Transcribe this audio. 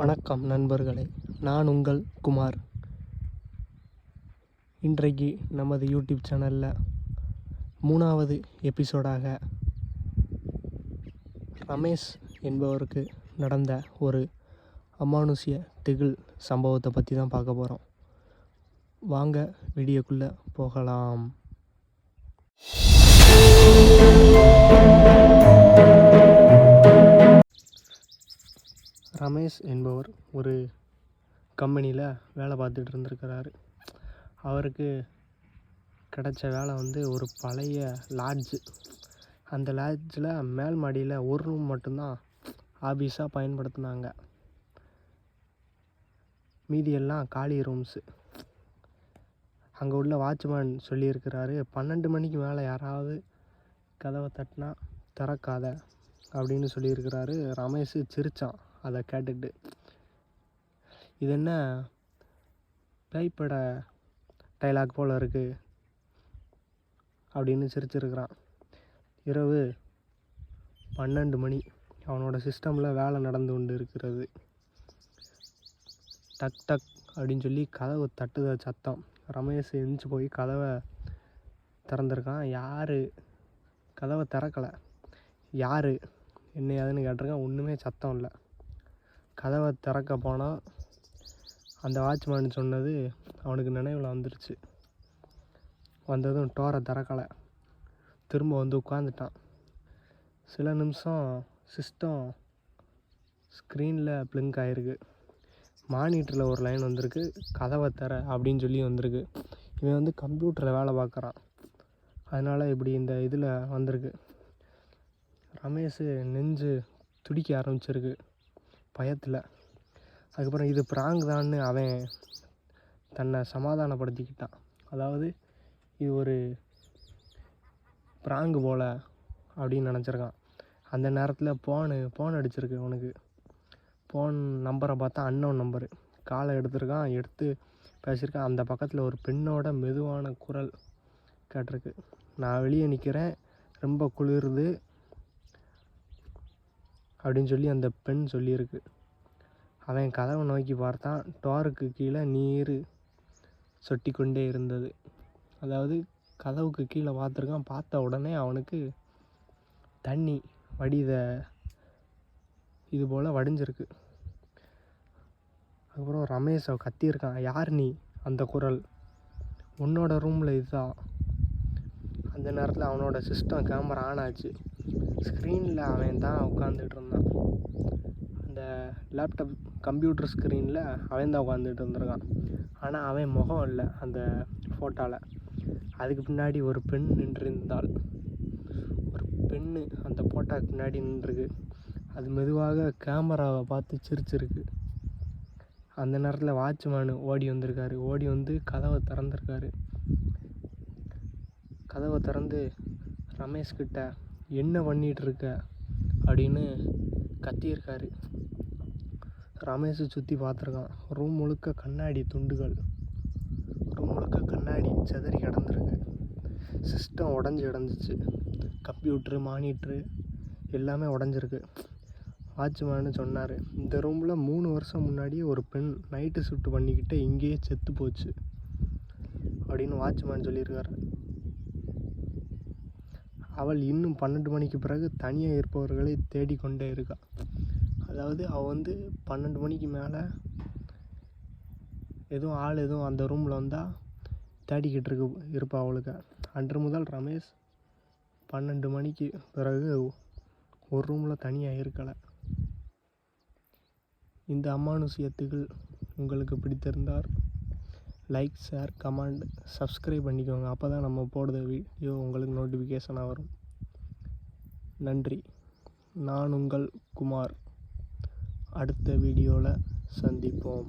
வணக்கம் நண்பர்களே நான் உங்கள் குமார். இன்றைக்கு நமது யூடியூப் சேனலில் மூணாவது எபிசோடாக ரமேஷ் என்பவருக்கு நடந்த ஒரு அமானுஷ்ய திகில் சம்பவத்தை பற்றி தான் பார்க்க போகிறோம் வாங்க வீடியோக்குள்ளே போகலாம். என்பவர் ஒரு கம்பெனியில் வேலை பார்த்துட்டு இருந்திருக்கிறாரு. அவருக்கு கிடைச்ச வேலை வந்து ஒரு பழைய லாட்ஜு அந்த லாட்ஜில் மேல் மாடியில் ஒரு ரூம் மட்டும்தான் ஆஃபீஸாக பயன்படுத்தினாங்க. மீதியெல்லாம் காலி ரூம்ஸு அங்கே உள்ள வாட்ச்மேன் சொல்லியிருக்கிறாரு பன்னெண்டு மணிக்கு மேலே யாராவது கதவை தட்டினா திறக்காத அப்படின்னு சொல்லியிருக்கிறாரு. ரமேஷ் சிரித்தான் அதை கேட்டுக்கிட்டு. இது என்ன? பேய்ப்பட டைலாக் போல் இருக்குது அப்படின்னு சிரிச்சிருக்கிறான். இரவு பன்னெண்டு மணி. அவனோட சிஸ்டமில் வேலை நடந்து கொண்டு இருக்கிறது. டக் டக் அப்படின்னு சொல்லி கதவு தட்டுத சத்தம். ரமேஷ் எந்திரிச்சு போய் கதவை திறந்துருக்கான். யார்? கதவை திறக்கலை. யார்? என்ன ஏதுன்னு கேட்டிருக்கான். ஒன்றுமே சத்தம் இல்லை. கதவை திறக்க போனால் அந்த வாட்ச்மேன் சொன்னது அவனுக்கு நினைவில் வந்துருச்சு. வந்ததும் டோரை திறக்கலை. திரும்ப வந்து உட்காந்துட்டான் சில நிமிஷம் சிஸ்டம் ஸ்க்ரீனில் ப்ளிங்க் ஆகிருக்கு மானிட்டரில் ஒரு லைன் வந்திருக்கு கதவை தர அப்படின்னு சொல்லி வந்திருக்கு. இவன் வந்து கம்ப்யூட்டரில் வேலை பார்க்குறான். அதனால் இப்படி இந்த இதில் வந்திருக்கு. ரமேஷ் நெஞ்சு துடிக்க ஆரம்பிச்சிருக்கு. பயத்தில். அதுக்கப்புறம் இது ப்ராங்க் தான்னு அவன் தன்னை சமாதானப்படுத்திக்கிட்டான். அதாவது இது ஒரு ப்ராங்கு போல் அப்படின்னு நினச்சிருக்கான். அந்த நேரத்தில் ஃபோனு ஃபோன் அடிச்சிருக்கு அவனுக்கு. ஃபோன் நம்பரை பார்த்தா அன்னோன் நம்பரு காலை எடுத்திருக்கான் எடுத்து பேசியிருக்கான். அந்த பக்கத்தில் ஒரு பெண்ணோட மெதுவான குரல் கேட்டிருக்கு. நான் வெளியே நிற்கிறேன் ரொம்ப குளிருது அப்படின்னு சொல்லி அந்த பெண் சொல்லியிருக்கு. அவன் கதவை நோக்கி பார்த்தான் டோருக்கு கீழே நீர் சொட்டி கொண்டே இருந்தது. அதாவது கதவுக்கு கீழே பார்த்துருக்கான். பார்த்த உடனே அவனுக்கு தண்ணி வடித இது போல் வடிஞ்சிருக்கு. அதுக்கப்புறம் ரமேஷ் கத்தியிருக்கான். யார் நீ? அந்த குரல். உன்னோட ரூமில் இதுதான். அந்த நேரத்தில் அவனோட சிஸ்டம் கேமரா ஆன் ஆச்சு. ஸ்க்ரீனில் அவன் தான் உட்காந்துட்டு இருந்தான் அந்த லேப்டாப் கம்ப்யூட்டர் ஸ்க்ரீனில் அவன் தான் உட்காந்துட்டு இருந்திருக்கான் ஆனால் அவன் முகம் இல்லை அந்த ஃபோட்டோவில் அதுக்கு பின்னாடி ஒரு பெண் நின்றிருந்தாள். ஒரு பெண்ணு அந்த ஃபோட்டோக்கு பின்னாடி நின்றுருக்கு. அது மெதுவாக கேமராவை பார்த்து சிரிச்சிருக்கு. அந்த நேரத்தில் வாட்ச்மேனு ஓடி வந்திருக்காரு. ஓடி வந்து கதவை திறந்திருக்காரு. கதவை திறந்து ரமேஷ்கிட்ட என்ன பண்ணிகிட்டு இருக்க அப்படின்னு கத்தியிருக்காரு. ரமேஷை சுற்றி பார்த்துருக்கான். ரூம் முழுக்க கண்ணாடி துண்டுகள். ரூம் முழுக்க கண்ணாடி செதறி கிடந்திருக்கு. சிஸ்டம் உடஞ்சி கிடந்துச்சு. கம்ப்யூட்ரு மானிட்ரு எல்லாமே உடஞ்சிருக்கு. வாட்ச்மேனு சொன்னார். இந்த ரூமில் மூணு வருஷம் முன்னாடி ஒரு பெண் நைட்டு ஷிஃப்ட் பண்ணிக்கிட்டு இங்கேயே செத்து போச்சு அப்படின்னு வாட்ச்மேன் சொல்லியிருக்காரு. அவள் இன்னும் பன்னெண்டு மணிக்கு பிறகு தனியாக இருப்பவர்களை தேடிக்கொண்டே இருக்கா. அதாவது அவள் வந்து பன்னெண்டு மணிக்கு மேலே எதுவும் ஆள் எதுவும் அந்த ரூமில் வந்தால் தேடிக்கிட்டு இருக்கு இருப்பா அவளுக்கு. அன்று முதல் ரமேஷ் பன்னெண்டு மணிக்கு பிறகு ஒரு ரூமில் தனியாக இருக்கலை. இந்த அமானுஷ்யத்துகள் உங்களுக்கு பிடித்திருந்தார்? லைக் ஷேர் கமெண்ட் சப்ஸ்கிரைப் பண்ணிக்கோங்க. அப்போ தான் நம்ம போடுற வீடியோ உங்களுக்கு நோட்டிஃபிகேஷனாக வரும். நன்றி. நான் உங்கள் குமார். அடுத்த வீடியோவில் சந்திப்போம்.